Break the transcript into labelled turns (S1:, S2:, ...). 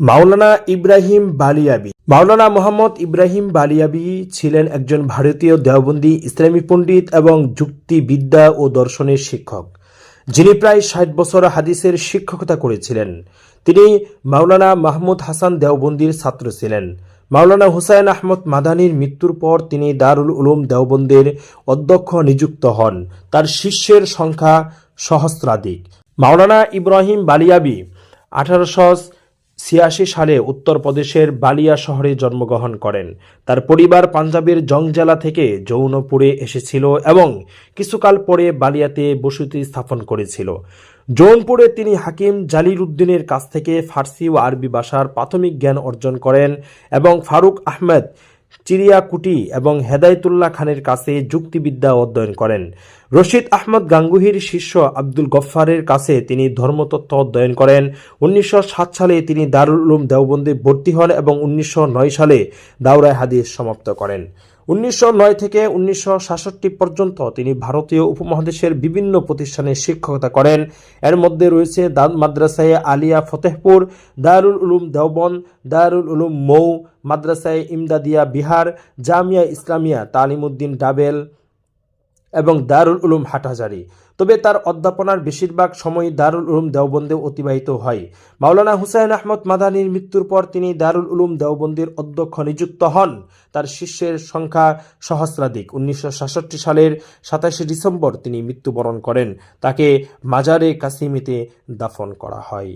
S1: মাওলানা ইব্রাহিম বালিয়াবি। মাওলানা মোহাম্মদ ইব্রাহিম বালিয়াবি ছিলেন একজন ভারতীয় দেওবন্দি, ইসলামী পণ্ডিত এবং যুক্তিবিদ্যা ও দর্শনের শিক্ষক। যিনি প্রায় ষাট বছর হাদিসের শিক্ষকতা করেছিলেন। তিনি মাওলানা মাহমুদ হাসান দেওবন্দির ছাত্র ছিলেন। মাওলানা হুসাইন আহমদ মাদানির মৃত্যুর পর তিনি দারুল উলুম দেওবন্দের অধ্যক্ষ নিযুক্ত হন। তার শিষ্যের সংখ্যা সহস্রাধিক। মাওলানা ইব্রাহিম বালিয়াবি আঠারোশো ছিয়াশি সালে উত্তরপ্রদেশের বালিয়া শহরে জন্মগ্রহণ করেন। তার পরিবার পাঞ্জাবের জং জেলা থেকে যৌনপুরে এসেছিল এবং কিছুকাল পরে বালিয়াতে বসতি স্থাপন করেছিল। জৌনপুরে তিনি হাকিম জালির উদ্দিনের কাছ থেকে ফার্সি ও আরবি ভাষার প্রাথমিক জ্ঞান অর্জন করেন এবং ফারুক আহমেদ চিরিয়াকুটি এবং হেদায়তুল্লাহ খানের কাছে যুক্তিবিদ্যা অধ্যয়ন করেন। রশিদ আহমদ গাঙ্গুহির শিষ্য আব্দুল গফফারের কাছে তিনি ধর্মতত্ত্ব অধ্যয়ন করেন। উনিশশো সাত সালে তিনি দারুল উলুম দেওবন্দে ভর্তি হন এবং উনিশশো নয় সালে দাওরায় হাদিস সমাপ্ত করেন। উনিশশো নয় থেকে উনিশশো সাতষট্টি পর্যন্ত তিনি ভারতীয় উপমহাদেশের বিভিন্ন প্রতিষ্ঠানে শিক্ষকতা করেন। এর মধ্যে রয়েছে দাদ মাদ্রাসায় আলিয়া ফতেহপুর, দারুল উলুম দেওবন দারুল উলুম মৌ, মাদ্রাসায় ইমদাদিয়া বিহার, জামিয়া ইসলামিয়া, তালিমুদ্দিন ডাবেল এবং দারুল উলুম হাটহাজারি। তবে তার অধ্যাপনার বেশিরভাগ সময় দারুল উলুম দেওবন্দে অতিবাহিত হয়। মাওলানা হুসাইন আহমদ মাদানির মৃত্যুর পর তিনি দারুল উলুম দেওবন্দের অধ্যক্ষ নিযুক্ত হন। তার শিষ্যের সংখ্যা সহস্রাধিক। উনিশশো সাতষট্টি সালের সাতাশে ডিসেম্বর তিনি মৃত্যুবরণ করেন। তাকে মাজারে কাসিমিতে দাফন করা হয়।